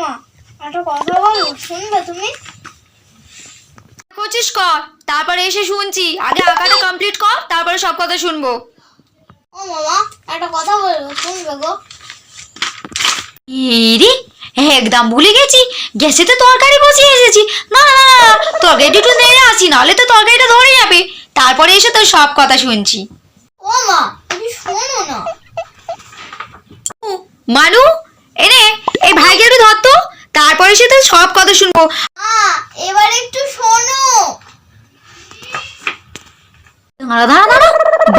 মা একটা কথা বলব শুনবে তুমি? করছিস কর তারপরে এসে শুনছি। আগে আঁকাটা কমপ্লিট কর তারপরে সব কথা শুনব। ও মামা একটা কথা বলব শুনবে গো? ইরি একদম ভুলে গেছি। গ্যাসেতে তরকারি বসিয়ে এসেছি। না না না না তরকারিটা একটু নেড়ে আসি নাহলে তো তরকারিটা ধরে যাবে। তারপরে এসে তোর সব কথা শুনছি। ও মা তুমি শোনো না। মানু এনে এই ভাইকে একটু ধর তো তারপরে এসে তোর সব কথা শুনব। এবার একটু শোনো। দাঁড়া দাঁড়া দাঁড়া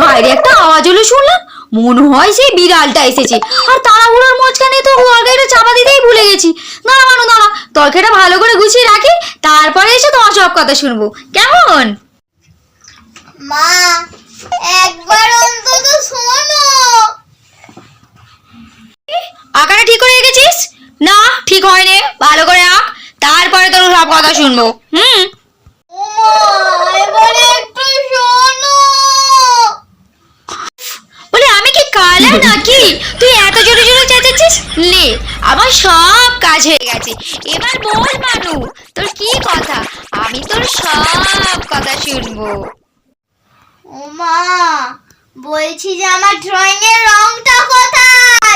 বাইরে একটা আওয়াজ হলো শুনলাম মনে হয় সেই বিড়ালটা এসেছে। আর তাড়াহুড়োর মাঝখানে তো তরকারিটা চাপা দিতেই ভুলে গেছি। দাঁড়া মানু দাঁড়া তরকারিটা ভালো করে গুছিয়ে রাখি তারপরে এসে তোমার সব কথা শুনব। কেমন? মা একবার অন্তত শোনো আঁকাটা ঠিক করে রেখেছিস না ঠিক হয়নি। ভালো করে আঁক তারপরে তোর সব কথা শুনব। হুম? ও মা এবারে একটু শোনো। বলে আমি কি কালা নাকি? তুই এত জোরে জোরে চেঁচাচ্ছিস? লে আমার সব কাজ হয়ে গেছে। এবার বল মানু তোর কি কথা? আমি তোর সব কথা শুনব। ও মা বলছি যে আমার ড্রয়িং এর রংটা কোথায়?